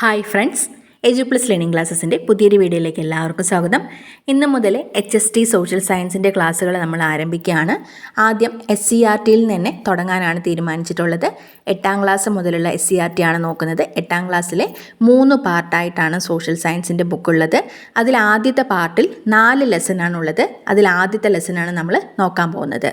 Hi friends edu plus learning ക്ലാസ്സസിന്റെ പുതിയൊരു വീഡിയോയിലേക്ക് എല്ലാവർക്കും സ്വാഗതം. ഇന്ന് മുതൽ എച്ച് എസ് ടി സോഷ്യൽ സയൻസിന്റെ ക്ലാസ്സുകൾ നമ്മൾ ആരംഭിക്കുകയാണ്. ആദ്യം എസ് സി ആർ ടിയിൽ തന്നെ തുടങ്ങാനാണ് തീരുമാനിച്ചിട്ടുള്ളത്. എട്ടാം ക്ലാസ് മുതലുള്ള എസ് സി ആർ ടി ആണ് നോക്കുന്നത്. എട്ടാം ക്ലാസ്സിലെ മൂന്ന് പാർട്ടായിട്ടാണ് സോഷ്യൽ സയൻസിന്റെ ബുക്കുള്ളത്. അതിൽ ആദ്യത്തെ പാർട്ടിൽ നാല് ലെസനാണുള്ളത് അതിൽ ആദ്യത്തെ ലെസനാണ് നമ്മൾ നോക്കാൻ പോകുന്നത്.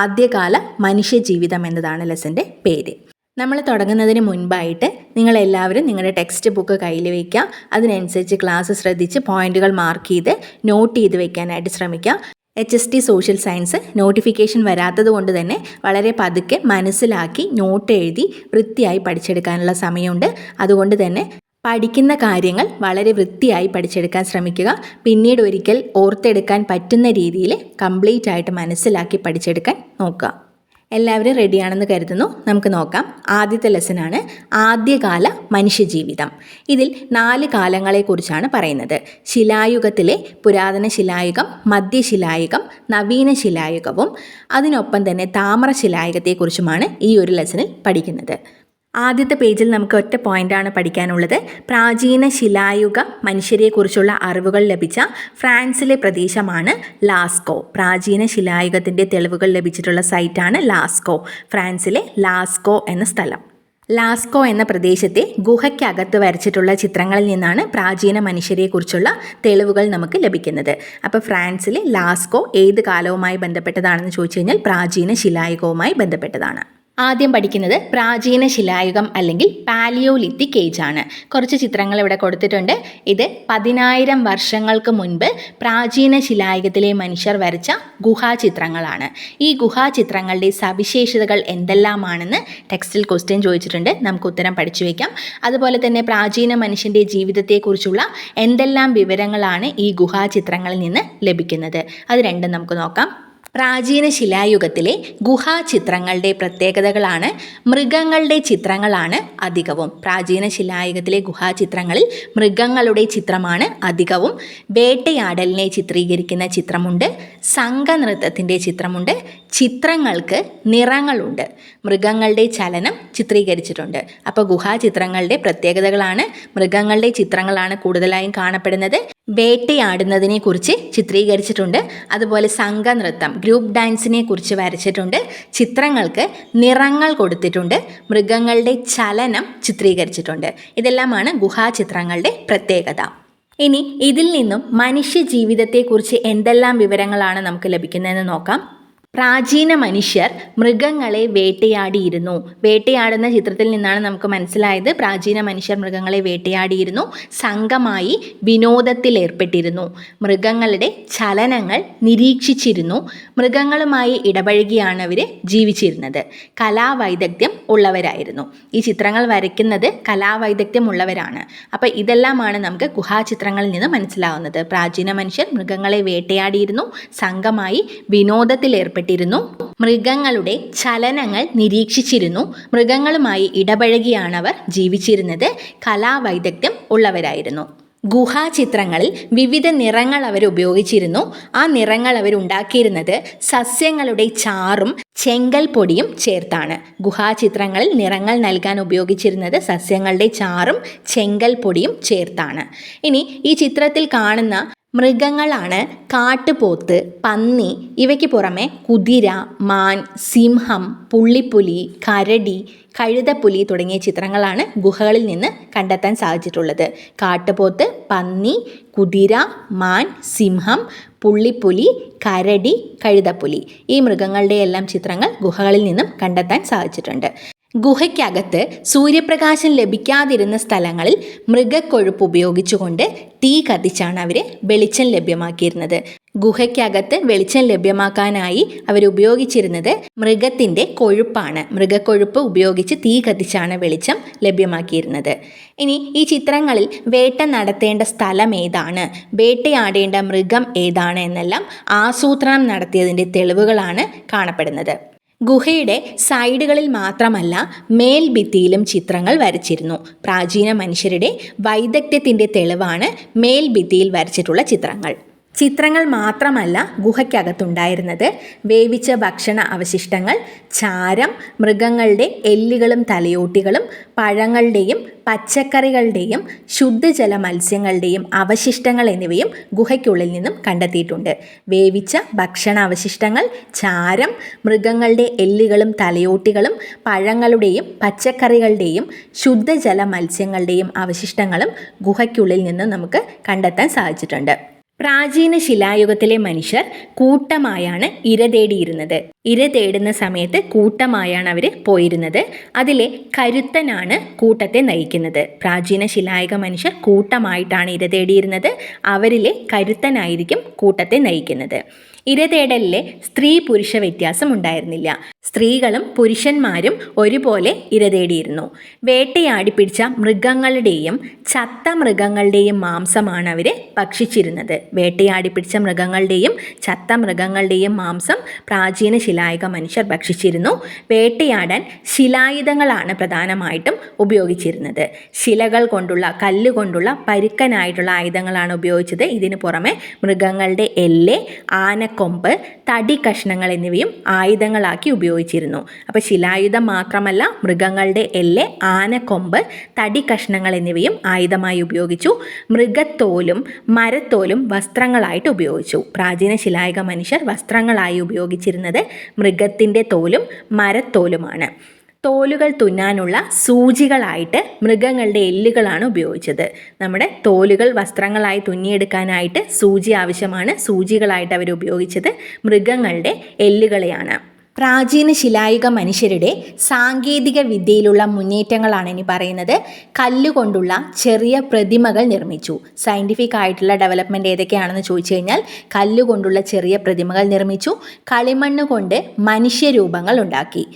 ആദ്യകാല മനുഷ്യജീവിതം എന്നതാണ് ലെസന്റെ പേര്. നമ്മൾ തുടങ്ങുന്നതിന് മുൻപായിട്ട് നിങ്ങളെല്ലാവരും നിങ്ങളുടെ ടെക്സ്റ്റ് ബുക്ക് കയ്യിൽ വയ്ക്കുക. അതിനനുസരിച്ച് ക്ലാസ് ശ്രദ്ധിച്ച് പോയിന്റുകൾ മാർക്ക് ചെയ്ത് നോട്ട് ചെയ്ത് വയ്ക്കാനായിട്ട് ശ്രമിക്കുക. H S T social science notification വരാത്തത് കൊണ്ട് തന്നെ വളരെ പതുക്കെ മനസ്സിലാക്കി നോട്ട് എഴുതി വൃത്തിയായി പഠിച്ചെടുക്കാനുള്ള സമയമുണ്ട്. അതുകൊണ്ട് തന്നെ പഠിക്കുന്ന കാര്യങ്ങൾ വളരെ വൃത്തിയായി പഠിച്ചെടുക്കാൻ ശ്രമിക്കുക. പിന്നീട് ഒരിക്കൽ ഓർത്തെടുക്കാൻ പറ്റുന്ന രീതിയിൽ കംപ്ലീറ്റ് ആയിട്ട് മനസ്സിലാക്കി പഠിച്ചെടുക്കാൻ നോക്കുക. എല്ലാവരും റെഡിയാണെന്ന് കരുതുന്നു. നമുക്ക് നോക്കാം. ആദ്യത്തെ ലെസനാണ് ആദ്യകാല മനുഷ്യജീവിതം. ഇതിൽ നാല് കാലങ്ങളെക്കുറിച്ചാണ് പറയുന്നത്. ശിലായുഗത്തിലെ പുരാതന ശിലായുഗം മധ്യശിലായുഗം നവീന ശിലായുഗവും അതിനൊപ്പം തന്നെ താമ്ര ശിലായുഗത്തെക്കുറിച്ചുമാണ് ഈ ഒരു ലെസണിൽ പഠിക്കുന്നത്. ആദ്യത്തെ പേജിൽ നമുക്ക് ഒറ്റ പോയിന്റാണ് പഠിക്കാനുള്ളത്. പ്രാചീന ശിലായുഗ മനുഷ്യരെക്കുറിച്ചുള്ള അറിവുകൾ ലഭിച്ച ഫ്രാൻസിലെ പ്രദേശമാണ് ലാസ്കോ. പ്രാചീന ശിലായുഗത്തിന്റെ തെളിവുകൾ ലഭിച്ചിട്ടുള്ള സൈറ്റാണ് ലാസ്കോ ഫ്രാൻസിലെ ലാസ്കോ എന്ന സ്ഥലം. ലാസ്കോ എന്ന പ്രദേശത്തെ ഗുഹയ്ക്കകത്ത് വരച്ചിട്ടുള്ള ചിത്രങ്ങളിൽ നിന്നാണ് പ്രാചീന മനുഷ്യരെക്കുറിച്ചുള്ള തെളിവുകൾ നമുക്ക് ലഭിക്കുന്നത്. അപ്പോൾ ഫ്രാൻസിലെ ലാസ്കോ ഏത് കാലവുമായി ബന്ധപ്പെട്ടതാണെന്ന് ചോദിച്ചു കഴിഞ്ഞാൽ പ്രാചീന ശിലായുഗവുമായി ബന്ധപ്പെട്ടതാണ്. ആദ്യം പഠിക്കുന്നത് പ്രാചീന ശിലായുഗം അല്ലെങ്കിൽ പാലിയോലിത്തിക് ഏജ് ആണ്. കുറച്ച് ചിത്രങ്ങൾ ഇവിടെ കൊടുത്തിട്ടുണ്ട്. ഇത് പതിനായിരം വർഷങ്ങൾക്ക് മുൻപ് പ്രാചീന ശിലായുഗത്തിലെ മനുഷ്യർ വരച്ച ഗുഹാചിത്രങ്ങളാണ്. ഈ ഗുഹാചിത്രങ്ങളുടെ സവിശേഷതകൾ എന്തെല്ലാമാണെന്ന് ടെക്സ്റ്റിൽ ക്വസ്റ്റ്യൻ ചോദിച്ചിട്ടുണ്ട്. നമുക്ക് ഉത്തരം പഠിച്ചു വയ്ക്കാം അതുപോലെ തന്നെ പ്രാചീന മനുഷ്യന്റെ ജീവിതത്തെക്കുറിച്ചുള്ള എന്തെല്ലാം വിവരങ്ങളാണ് ഈ ഗുഹാചിത്രങ്ങളിൽ നിന്ന് ലഭിക്കുന്നത്? അത് രണ്ടും നമുക്ക് നോക്കാം. പ്രാചീന ശിലായുഗത്തിലെ ഗുഹാചിത്രങ്ങളുടെ പ്രത്യേകതകളാണ്. മൃഗങ്ങളുടെ ചിത്രങ്ങളാണ് അധികവും. പ്രാചീന ശിലായുഗത്തിലെ ഗുഹാചിത്രങ്ങളിൽ മൃഗങ്ങളുടെ ചിത്രമാണ് അധികവും. വേട്ടയാടലിനെ ചിത്രീകരിക്കുന്ന ചിത്രമുണ്ട്. സംഘനൃത്തത്തിന്റെ ചിത്രമുണ്ട്. ചിത്രങ്ങൾക്ക് നിറങ്ങളുണ്ട്. മൃഗങ്ങളുടെ ചലനം ചിത്രീകരിച്ചിട്ടുണ്ട്. അപ്പോൾ ഗുഹാചിത്രങ്ങളുടെ പ്രത്യേകതകളാണ്. മൃഗങ്ങളുടെ ചിത്രങ്ങളാണ് കൂടുതലായും കാണപ്പെടുന്നത്. വേട്ടയാടുന്നതിനെ കുറിച്ച് ചിത്രീകരിച്ചിട്ടുണ്ട്. അതുപോലെ സംഘനൃത്തം ഗ്രൂപ്പ് ഡാൻസിനെ കുറിച്ച് വരച്ചിട്ടുണ്ട്. ചിത്രങ്ങൾക്ക് നിറങ്ങൾ കൊടുത്തിട്ടുണ്ട്. മൃഗങ്ങളുടെ ചലനം ചിത്രീകരിച്ചിട്ടുണ്ട്. ഇതെല്ലാമാണ് ഗുഹാചിത്രങ്ങളുടെ പ്രത്യേകത. ഇനി ഇതിൽ നിന്നും മനുഷ്യ ജീവിതത്തെക്കുറിച്ച് എന്തെല്ലാം വിവരങ്ങളാണ് നമുക്ക് ലഭിക്കുന്നതെന്ന് നോക്കാം. പ്രാചീന മനുഷ്യർ മൃഗങ്ങളെ വേട്ടയാടിയിരുന്നു. വേട്ടയാടുന്ന ചിത്രത്തിൽ നിന്നാണ് നമുക്ക് മനസ്സിലായത് പ്രാചീന മനുഷ്യർ മൃഗങ്ങളെ വേട്ടയാടിയിരുന്നു. സംഘമായി വിനോദത്തിൽ ഏർപ്പെട്ടിരുന്നു. മൃഗങ്ങളുടെ ചലനങ്ങൾ നിരീക്ഷിച്ചിരുന്നു. മൃഗങ്ങളുമായി ഇടപഴകിയാണ് അവർ ജീവിച്ചിരുന്നത്. കലാവൈദഗ്ധ്യം ഉള്ളവരായിരുന്നു. ഈ ചിത്രങ്ങൾ വരയ്ക്കുന്നത് കലാവൈദഗ്ധ്യം ഉള്ളവരാണ്. അപ്പോൾ ഇതെല്ലാമാണ് നമുക്ക് ഗുഹാചിത്രങ്ങളിൽ നിന്ന് മനസ്സിലാവുന്നത്. പ്രാചീന മനുഷ്യർ മൃഗങ്ങളെ വേട്ടയാടിയിരുന്നു. സംഘമായി വിനോദത്തിൽ ഏർപ്പെട്ടിരുന്നു മൃഗങ്ങളുടെ ചലനങ്ങൾ നിരീക്ഷിച്ചിരുന്നു. മൃഗങ്ങളുമായി ഇടപഴകിയാണ് അവർ ജീവിച്ചിരുന്നത്. കലാവൈദഗ്ധ്യം ഉള്ളവരായിരുന്നു. ഗുഹാചിത്രങ്ങളിൽ വിവിധ നിറങ്ങൾ അവർ ഉപയോഗിച്ചിരുന്നു. ആ നിറങ്ങൾ അവർ ഉണ്ടാക്കിയിരുന്നത് സസ്യങ്ങളുടെ ചാറും ചെങ്കൽ പൊടിയും ചേർത്താണ്. ഗുഹാചിത്രങ്ങളിൽ നിറങ്ങൾ നൽകാൻ ഉപയോഗിച്ചിരുന്നത് സസ്യങ്ങളുടെ ചാറും ചെങ്കൽ പൊടിയും ചേർത്താണ്. ഇനി ഈ ചിത്രത്തിൽ കാണുന്ന മൃഗങ്ങളാണ് കാട്ടുപോത്ത് പന്നി ഇവയ്ക്ക് പുറമെ കുതിര മാൻ സിംഹം പുള്ളിപ്പുലി കരടി കഴുതപ്പുലി തുടങ്ങിയ ചിത്രങ്ങളാണ് ഗുഹകളിൽ നിന്ന് കണ്ടെത്താൻ സാധിച്ചിട്ടുള്ളത്. കാട്ടുപോത്ത് പന്നി കുതിര മാൻ സിംഹം പുള്ളിപ്പുലി കരടി കഴുതപ്പുലി ഈ മൃഗങ്ങളുടെയെല്ലാം ചിത്രങ്ങൾ ഗുഹകളിൽ നിന്നും കണ്ടെത്താൻ സാധിച്ചിട്ടുണ്ട്. ഗുഹയ്ക്കകത്ത് സൂര്യപ്രകാശം ലഭിക്കാതിരുന്ന സ്ഥലങ്ങളിൽ മൃഗക്കൊഴുപ്പ് ഉപയോഗിച്ചുകൊണ്ട് തീ കത്തിച്ചാണ് അവർ വെളിച്ചം ലഭ്യമാക്കിയിരുന്നത്. ഗുഹയ്ക്കകത്ത് വെളിച്ചം ലഭ്യമാക്കാനായി അവർ ഉപയോഗിച്ചിരുന്നത് മൃഗത്തിന്റെ കൊഴുപ്പാണ്. മൃഗക്കൊഴുപ്പ് ഉപയോഗിച്ച് തീ കത്തിച്ചാണ് വെളിച്ചം ലഭ്യമാക്കിയിരുന്നത്. ഇനി ഈ ചിത്രങ്ങളിൽ വേട്ട നടത്തേണ്ട സ്ഥലം ഏതാണ്? വേട്ടയാടേണ്ട മൃഗം ഏതാണ്? എന്നെല്ലാം ആസൂത്രണം നടത്തിയതിന്റെ തെളിവുകളാണ് കാണപ്പെടുന്നത്. ഗുഹയുടെ സൈഡുകളിൽ മാത്രമല്ല മേൽഭിത്തിയിലും ചിത്രങ്ങൾ വരച്ചിരുന്നു. പ്രാചീന മനുഷ്യരുടെ വൈദഗ്ധ്യത്തിന്റെ തെളിവാണ് മേൽഭിത്തിയിൽ വരച്ചിട്ടുള്ള ചിത്രങ്ങൾ. ചിത്രങ്ങൾ മാത്രമല്ല ഗുഹയ്ക്കകത്തുണ്ടായിരുന്നത്. വേവിച്ച ഭക്ഷണ അവശിഷ്ടങ്ങൾ ചാരം മൃഗങ്ങളുടെ എല്ലുകളും തലയോട്ടികളും പഴങ്ങളുടെയും പച്ചക്കറികളുടെയും ശുദ്ധജല മത്സ്യങ്ങളുടെയും അവശിഷ്ടങ്ങൾ എന്നിവയും ഗുഹയ്ക്കുള്ളിൽ നിന്നും കണ്ടെത്തിയിട്ടുണ്ട്. വേവിച്ച ഭക്ഷണ അവശിഷ്ടങ്ങൾ ചാരം മൃഗങ്ങളുടെ എല്ലുകളും തലയോട്ടികളും പഴങ്ങളുടെയും പച്ചക്കറികളുടെയും ശുദ്ധജല മത്സ്യങ്ങളുടെയും അവശിഷ്ടങ്ങളും ഗുഹയ്ക്കുള്ളിൽ നിന്നും നമുക്ക് കണ്ടെത്താൻ സാധിച്ചിട്ടുണ്ട്. പ്രാചീന ശിലായുഗത്തിലെ മനുഷ്യർ കൂട്ടമായാണ് ഇര തേടിയിരുന്നത്. ഇര തേടുന്ന സമയത്ത് കൂട്ടമായാണ് അവർ പോയിരുന്നത്. അതിലെ കരുത്തനാണ് കൂട്ടത്തെ നയിക്കുന്നത്. പ്രാചീന ശിലായുഗ മനുഷ്യർ കൂട്ടമായിട്ടാണ് ഇര തേടിയിരുന്നത്. അവരിലെ കരുത്തനായിരിക്കും കൂട്ടത്തെ നയിക്കുന്നത്. ഇര തേടലിലെ സ്ത്രീ പുരുഷ വ്യത്യാസം ഉണ്ടായിരുന്നില്ല. സ്ത്രീകളും പുരുഷന്മാരും ഒരുപോലെ ഇരതേടിയിരുന്നു വേട്ടയാടി പിടിച്ച മൃഗങ്ങളുടെയും ചത്ത മൃഗങ്ങളുടെയും മാംസമാണ് അവർ ഭക്ഷിച്ചിരുന്നത്. വേട്ടയാടി പിടിച്ച മൃഗങ്ങളുടെയും ചത്ത മൃഗങ്ങളുടെയും മാംസം പ്രാചീന ശിലായുഗ മനുഷ്യർ ഭക്ഷിച്ചിരുന്നു. വേട്ടയാടാൻ ശിലായുധങ്ങളാണ് പ്രധാനമായിട്ടും ഉപയോഗിച്ചിരുന്നത്. ശിലകൾ കൊണ്ടുള്ള കല്ലുകൊണ്ടുള്ള പരുക്കനായിട്ടുള്ള ആയുധങ്ങളാണ് ഉപയോഗിച്ചത്. ഇതിനു പുറമെ മൃഗങ്ങളുടെ എല്ല് ആനക്കൊമ്പ് തടി കഷ്ണങ്ങൾ എന്നിവയും ആയുധങ്ങളാക്കി ഉപയോഗിച്ചിരുന്നു. അപ്പോൾ ശിലായുധം മാത്രമല്ല മൃഗങ്ങളുടെ എല്ല് ആനക്കൊമ്പ് തടി കഷ്ണങ്ങൾ എന്നിവയും ആയുധമായി ഉപയോഗിച്ചു. മൃഗത്തോലും മരത്തോലും വസ്ത്രങ്ങളായിട്ട് ഉപയോഗിച്ചു. പ്രാചീന ശിലായുഗ മനുഷ്യർ വസ്ത്രങ്ങളായി ഉപയോഗിച്ചിരുന്നത് മൃഗത്തിന്റെ തോലും മരത്തോലുമാണ്. തോലുകൾ തുന്നാനുള്ള സൂചികളായിട്ട് മൃഗങ്ങളുടെ എല്ലുകളാണ് ഉപയോഗിച്ചത്. നമ്മുടെ തോലുകൾ വസ്ത്രങ്ങളായി തുന്നിയെടുക്കാനായിട്ട് സൂചി ആവശ്യമാണ്. സൂചികളായിട്ട് അവർ ഉപയോഗിച്ചത് മൃഗങ്ങളുടെ എല്ലുകളെയാണ്. പ്രാചീന ശിലായുഗ മനുഷ്യരുടെ സാങ്കേതിക വിദ്യയിലുള്ള മുന്നേറ്റങ്ങളാണ് ഇനി പറയുന്നത്. കല്ലുകൊണ്ടുള്ള ചെറിയ പ്രതിമകൾ നിർമ്മിച്ചു. സയന്റിഫിക് ആയിട്ടുള്ള ഡെവലപ്മെന്റ് ഏതൊക്കെയാണെന്ന് ചോദിച്ചു കഴിഞ്ഞാൽ കല്ലുകൊണ്ടുള്ള ചെറിയ പ്രതിമകൾ നിർമ്മിച്ചു. കളിമണ്ണ് കൊണ്ട് മനുഷ്യരൂപങ്ങൾ ഉണ്ടാക്കി.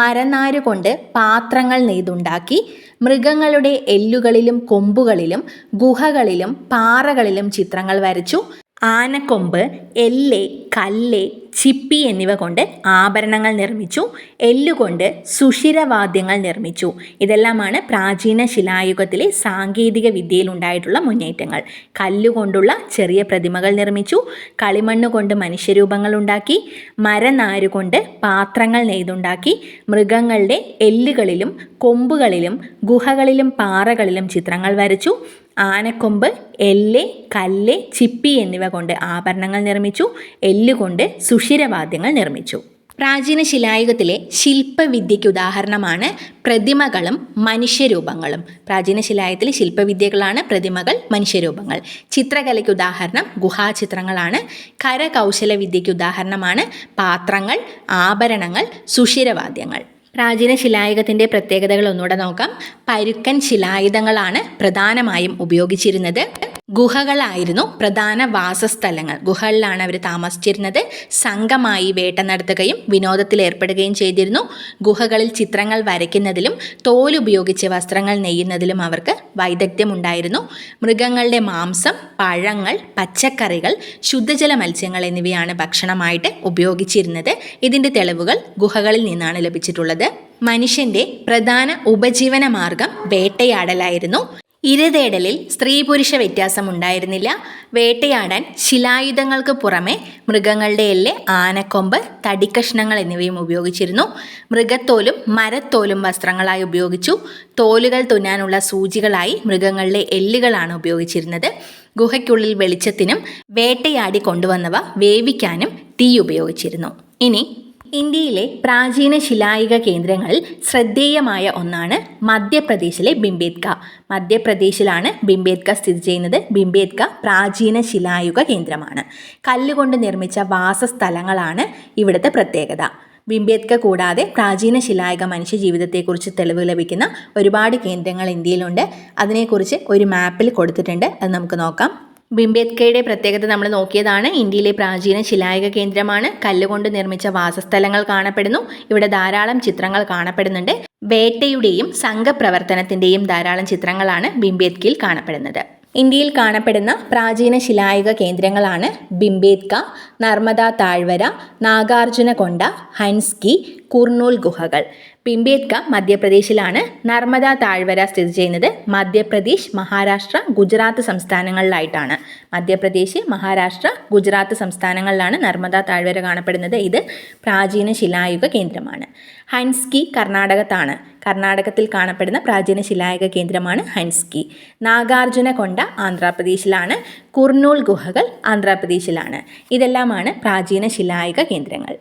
മരനാര് കൊണ്ട് പാത്രങ്ങൾ നെയ്തുണ്ടാക്കി. മൃഗങ്ങളുടെ എല്ലുകളിലും കൊമ്പുകളിലും ഗുഹകളിലും പാറകളിലും ചിത്രങ്ങൾ വരച്ചു. ആനക്കൊമ്പ് എല്ല് കല്ല് ചിപ്പി എന്നിവ കൊണ്ട് ആഭരണങ്ങൾ നിർമ്മിച്ചു. എല്ലുകൊണ്ട് സുഷിരവാദ്യങ്ങൾ നിർമ്മിച്ചു. ഇതെല്ലാമാണ് പ്രാചീന ശിലായുഗത്തിലെ സാങ്കേതിക വിദ്യയിൽ ഉണ്ടായിട്ടുള്ള മുന്നേറ്റങ്ങൾ. കല്ലുകൊണ്ടുള്ള ചെറിയ പ്രതിമകൾ നിർമ്മിച്ചു. കളിമണ്ണ് കൊണ്ട് മനുഷ്യരൂപങ്ങൾ ഉണ്ടാക്കി. മരനാരുകൊണ്ട് പാത്രങ്ങൾ നെയ്തുണ്ടാക്കി. മൃഗങ്ങളുടെ എല്ലുകളിലും കൊമ്പുകളിലും ഗുഹകളിലും പാറകളിലും ചിത്രങ്ങൾ വരച്ചു. ആനക്കൊമ്പ് എല്ല് കല്ല് ചിപ്പി എന്നിവ കൊണ്ട് ആഭരണങ്ങൾ നിർമ്മിച്ചു. എല്ലുകൊണ്ട് സുഷിരവാദ്യങ്ങൾ നിർമ്മിച്ചു. പ്രാചീന ശിലായുഗത്തിലെ ശില്പവിദ്യയ്ക്ക് ഉദാഹരണമാണ് പ്രതിമകളും മനുഷ്യരൂപങ്ങളും. പ്രാചീന ശിലായത്തിലെ ശില്പവിദ്യകളാണ് പ്രതിമകൾ മനുഷ്യരൂപങ്ങൾ. ചിത്രകലയ്ക്ക് ഉദാഹരണം ഗുഹാചിത്രങ്ങളാണ്. കരകൗശല വിദ്യയ്ക്ക് ഉദാഹരണമാണ് പാത്രങ്ങൾ ആഭരണങ്ങൾ സുഷിരവാദ്യങ്ങൾ പ്രാചീന ശിലായുഗത്തിന്റെ പ്രത്യേകതകൾ ഒന്നുകൂടെ നോക്കാം. പരുക്കൻ ശിലായുധങ്ങളാണ് പ്രധാനമായും ഉപയോഗിച്ചിരുന്നത്. ഗുഹകളായിരുന്നു പ്രധാന വാസസ്ഥലങ്ങൾ. ഗുഹകളിലാണ് അവർ താമസിച്ചിരുന്നത്. സംഘമായി വേട്ട നടത്തുകയും വിനോദത്തിൽ ഏർപ്പെടുകയും ചെയ്തിരുന്നു. ഗുഹകളിൽ ചിത്രങ്ങൾ വരയ്ക്കുന്നതിലും തോലുപയോഗിച്ച് വസ്ത്രങ്ങൾ നെയ്യുന്നതിലും അവർക്ക് വൈദഗ്ധ്യം ഉണ്ടായിരുന്നു മൃഗങ്ങളുടെ മാംസം പഴങ്ങൾ പച്ചക്കറികൾ ശുദ്ധജല മത്സ്യങ്ങൾ എന്നിവയാണ് ഭക്ഷണമായിട്ട് ഉപയോഗിച്ചിരുന്നത്. ഇതിന്റെ തെളിവുകൾ ഗുഹകളിൽ നിന്നാണ് ലഭിച്ചിട്ടുള്ളത്. മനുഷ്യന്റെ പ്രധാന ഉപജീവന മാർഗം വേട്ടയാടലായിരുന്നു. ഇരതേടലിൽ സ്ത്രീ പുരുഷ വ്യത്യാസം ഉണ്ടായിരുന്നില്ല വേട്ടയാടാൻ ശിലായുധങ്ങൾക്ക് പുറമെ മൃഗങ്ങളുടെ എല്ല് ആനക്കൊമ്പ് തടിക്കഷ്ണങ്ങൾ എന്നിവയും ഉപയോഗിച്ചിരുന്നു. മൃഗത്തോലും മരത്തോലും വസ്ത്രങ്ങളായി ഉപയോഗിച്ചു. തോലുകൾ തുന്നാനുള്ള സൂചികളായി മൃഗങ്ങളുടെ എല്ലുകളാണ് ഉപയോഗിച്ചിരുന്നത്. ഗുഹയ്ക്കുള്ളിൽ വെളിച്ചത്തിനും വേട്ടയാടി കൊണ്ടുവന്നവ വേവിക്കാനും തീ ഉപയോഗിച്ചിരുന്നു. ഇനി ഇന്ത്യയിലെ പ്രാചീന ശിലായിക കേന്ദ്രങ്ങളിൽ ശ്രദ്ധേയമായ ഒന്നാണ് മധ്യപ്രദേശിലെ ബിംബേദ്ക. മധ്യപ്രദേശിലാണ് ബിംബേദ്ക സ്ഥിതി ചെയ്യുന്നത്. ബിംബേദ്ക പ്രാചീന ശിലായുഗ കേന്ദ്രമാണ്. കല്ലുകൊണ്ട് നിർമ്മിച്ച വാസസ്ഥലങ്ങളാണ് ഇവിടുത്തെ പ്രത്യേകത. ബിംബേദ്ക കൂടാതെ പ്രാചീന ശിലായുഗ മനുഷ്യ ജീവിതത്തെക്കുറിച്ച് തെളിവ് ലഭിക്കുന്ന ഒരുപാട് കേന്ദ്രങ്ങൾ ഇന്ത്യയിലുണ്ട്. അതിനെക്കുറിച്ച് ഒരു മാപ്പിൽ കൊടുത്തിട്ടുണ്ട്. അത് നമുക്ക് നോക്കാം. ബിംബേദ്കയുടെ പ്രത്യേകത നമ്മൾ നോക്കിയതാണ്. ഇന്ത്യയിലെ പ്രാചീന ശിലായുഗ കേന്ദ്രമാണ്. കല്ലുകൊണ്ട് നിർമ്മിച്ച വാസസ്ഥലങ്ങൾ കാണപ്പെടുന്നു. ഇവിടെ ധാരാളം ചിത്രങ്ങൾ കാണപ്പെടുന്നുണ്ട്. വേട്ടയുടെയും സംഘപ്രവർത്തനത്തിന്റെയും ധാരാളം ചിത്രങ്ങളാണ് ബിംബേദ്കയിൽ കാണപ്പെടുന്നത്. ഇന്ത്യയിൽ കാണപ്പെടുന്ന പ്രാചീന ശിലായുഗ കേന്ദ്രങ്ങളാണ് ബിംബേദ്ക നർമ്മദ താഴ്വര നാഗാർജുനകൊണ്ട ഹൻസ്കി കുർണൂൽ ഗുഹകൾ. പിംബേത്ക മധ്യപ്രദേശിലാണ് നർമ്മദ താഴ്വര സ്ഥിതി ചെയ്യുന്നത്. മധ്യപ്രദേശ് മഹാരാഷ്ട്ര ഗുജറാത്ത് സംസ്ഥാനങ്ങളിലായിട്ടാണ്. മധ്യപ്രദേശ് മഹാരാഷ്ട്ര ഗുജറാത്ത് സംസ്ഥാനങ്ങളിലാണ് നർമ്മദ താഴ്വര കാണപ്പെടുന്നത്. ഇത് പ്രാചീന ശിലായുഗ കേന്ദ്രമാണ്. ഹൻസ്കി കർണാടകത്താണ്. കർണാടകത്തിൽ കാണപ്പെടുന്ന പ്രാചീന ശിലായുഗ കേന്ദ്രമാണ് ഹൻസ്കി. നാഗാർജുന കൊണ്ട ആന്ധ്രാപ്രദേശിലാണ്. കുർണൂൾ ഗുഹകൾ ആന്ധ്രാപ്രദേശിലാണ്. ഇതെല്ലാമാണ് പ്രാചീന ശിലായുഗ കേന്ദ്രങ്ങൾ.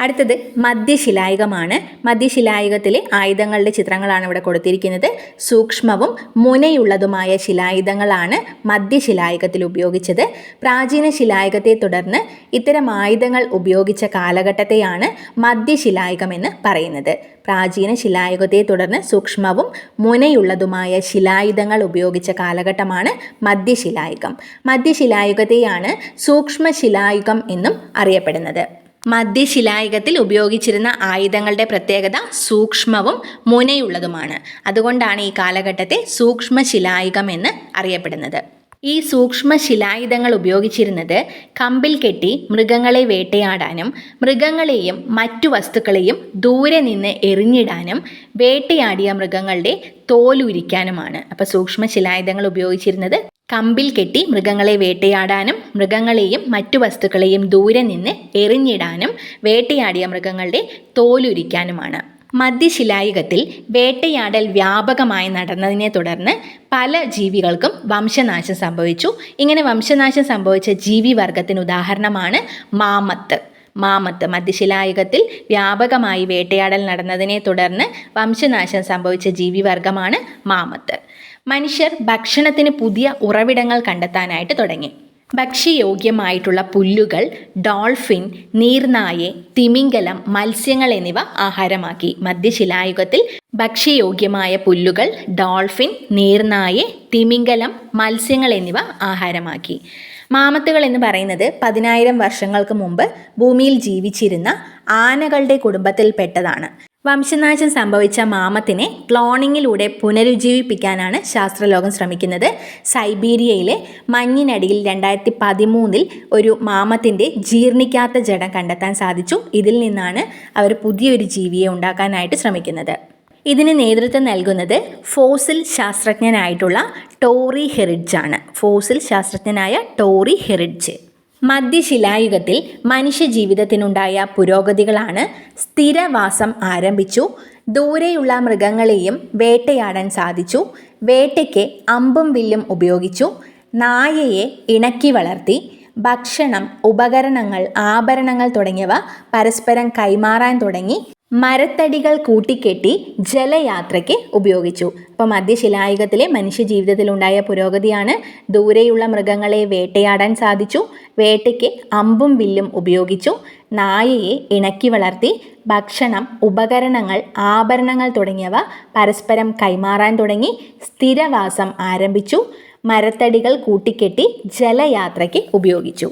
അടുത്തത് മധ്യശിലായുഗമാണ് മധ്യശിലായുഗത്തിലെ ആയുധങ്ങളുടെ ചിത്രങ്ങളാണ് ഇവിടെ കൊടുത്തിരിക്കുന്നത്. സൂക്ഷ്മവും മുനയുള്ളതുമായ ശിലായുധങ്ങളാണ് മധ്യശിലായുഗത്തിൽ ഉപയോഗിച്ചത്. പ്രാചീന ശിലായുഗത്തെ തുടർന്ന് ഇത്തരം ആയുധങ്ങൾ ഉപയോഗിച്ച കാലഘട്ടത്തെയാണ് മധ്യശിലായുഗം എന്ന് പറയുന്നത്. പ്രാചീന ശിലായുഗത്തെ തുടർന്ന് സൂക്ഷ്മവും മുനയുള്ളതുമായ ശിലായുധങ്ങൾ ഉപയോഗിച്ച കാലഘട്ടമാണ് മധ്യശിലായുഗം മധ്യശിലായുഗത്തെയാണ് സൂക്ഷ്മശിലായുഗം എന്നും അറിയപ്പെടുന്നത്. മധ്യശിലായുഗത്തിൽ ഉപയോഗിച്ചിരുന്ന ആയുധങ്ങളുടെ പ്രത്യേകത സൂക്ഷ്മവും മുനയുള്ളതുമാണ്. അതുകൊണ്ടാണ് ഈ കാലഘട്ടത്തെ സൂക്ഷ്മശിലായുഗം എന്ന് അറിയപ്പെടുന്നത്. ഈ സൂക്ഷ്മ ശിലായുധങ്ങൾ ഉപയോഗിച്ചിരുന്നത് കമ്പിൽ കെട്ടി മൃഗങ്ങളെ വേട്ടയാടാനും മൃഗങ്ങളെയും മറ്റു വസ്തുക്കളെയും ദൂരെ നിന്ന് എറിഞ്ഞിടാനും വേട്ടയാടിയ മൃഗങ്ങളുടെ തോലുരിക്കാനുമാണ്. അപ്പോൾ സൂക്ഷ്മ ശിലായുധങ്ങൾ ഉപയോഗിച്ചിരുന്നത് കമ്പിൽ കെട്ടി മൃഗങ്ങളെ വേട്ടയാടാനും മൃഗങ്ങളെയും മറ്റു വസ്തുക്കളെയും ദൂരെ നിന്ന് എറിഞ്ഞിടാനും വേട്ടയാടിയ മൃഗങ്ങളുടെ തോലുരിക്കാനുമാണ്. മധ്യശിലായുഗത്തിൽ വേട്ടയാടൽ വ്യാപകമായി നടന്നതിനെ തുടർന്ന് പല ജീവികൾക്കും വംശനാശം സംഭവിച്ചു. ഇങ്ങനെ വംശനാശം സംഭവിച്ച ജീവിവർഗത്തിന് ഉദാഹരണമാണ് മാമത്ത്. മാമത്ത് മധ്യശിലായുഗത്തിൽ വ്യാപകമായി വേട്ടയാടൽ നടന്നതിനെ തുടർന്ന് വംശനാശം സംഭവിച്ച ജീവിവർഗമാണ് മാമത്ത്. മനുഷ്യർ ഭക്ഷണത്തിന് പുതിയ ഉറവിടങ്ങൾ കണ്ടെത്താനായിട്ട് തുടങ്ങി. ഭക്ഷ്യയോഗ്യമായിട്ടുള്ള പുല്ലുകൾ ഡോൾഫിൻ നീർനായെ തിമിംഗലം മത്സ്യങ്ങൾ എന്നിവ ആഹാരമാക്കി. മധ്യശിലായുഗത്തിൽ ഭക്ഷ്യയോഗ്യമായ പുല്ലുകൾ ഡോൾഫിൻ നീർനായെ തിമിംഗലം മത്സ്യങ്ങൾ എന്നിവ ആഹാരമാക്കി. മാമത്തുകൾ എന്ന് പറയുന്നത് പതിനായിരം വർഷങ്ങൾക്ക് മുമ്പ് ഭൂമിയിൽ ജീവിച്ചിരുന്ന ആനകളുടെ കുടുംബത്തിൽപ്പെട്ടതാണ്. വംശനാശം സംഭവിച്ച മാമത്തിനെ ക്ലോണിങ്ങിലൂടെ പുനരുജ്ജീവിപ്പിക്കാനാണ് ശാസ്ത്രലോകം ശ്രമിക്കുന്നത്. സൈബീരിയയിലെ മഞ്ഞിനടിയിൽ രണ്ടായിരത്തി പതിമൂന്നിൽ ഒരു മാമത്തിന്റെ ജീർണിക്കാത്ത ജഡം കണ്ടെത്താൻ സാധിച്ചു. ഇതിൽ നിന്നാണ് അവർ പുതിയൊരു ജീവിയെ ഉണ്ടാക്കാനായിട്ട് ശ്രമിക്കുന്നത്. ഇതിന് നേതൃത്വം നൽകുന്നത് ഫോസിൽ ശാസ്ത്രജ്ഞനായിട്ടുള്ള ടോറി ഹെറിഡ്ജ് ആണ്. Fossil ശാസ്ത്രജ്ഞനായ Tory ഹെറിഡ്ജ്. മധ്യശിലായുഗത്തിൽ മനുഷ്യ ജീവിതത്തിനുണ്ടായ പുരോഗതികളാണ് സ്ഥിരവാസം ആരംഭിച്ചു. ദൂരെയുള്ള മൃഗങ്ങളെയും വേട്ടയാടാൻ സാധിച്ചു. വേട്ടയ്ക്ക് അമ്പും വില്ലും ഉപയോഗിച്ചു. നായയെ ഇണക്കി വളർത്തി. ഭക്ഷണം ഉപകരണങ്ങൾ ആഭരണങ്ങൾ തുടങ്ങിയവ പരസ്പരം കൈമാറാൻ തുടങ്ങി. മരത്തടികൾ കൂട്ടിക്കെട്ടി ജലയാത്രയ്ക്ക് ഉപയോഗിച്ചു. അപ്പോൾ മധ്യശിലായുഗത്തിലെ മനുഷ്യ ജീവിതത്തിലുണ്ടായ പുരോഗതിയാണ് ദൂരെയുള്ള മൃഗങ്ങളെ വേട്ടയാടാൻ സാധിച്ചു വേട്ടയ്ക്ക് അമ്പും വില്ലും ഉപയോഗിച്ചു നായയെ ഇണക്കി വളർത്തി ഭക്ഷണം ഉപകരണങ്ങൾ ആഭരണങ്ങൾ തുടങ്ങിയവ പരസ്പരം കൈമാറാൻ തുടങ്ങി സ്ഥിരവാസം ആരംഭിച്ചു മരത്തടികൾ കൂട്ടിക്കെട്ടി ജലയാത്രയ്ക്ക് ഉപയോഗിച്ചു.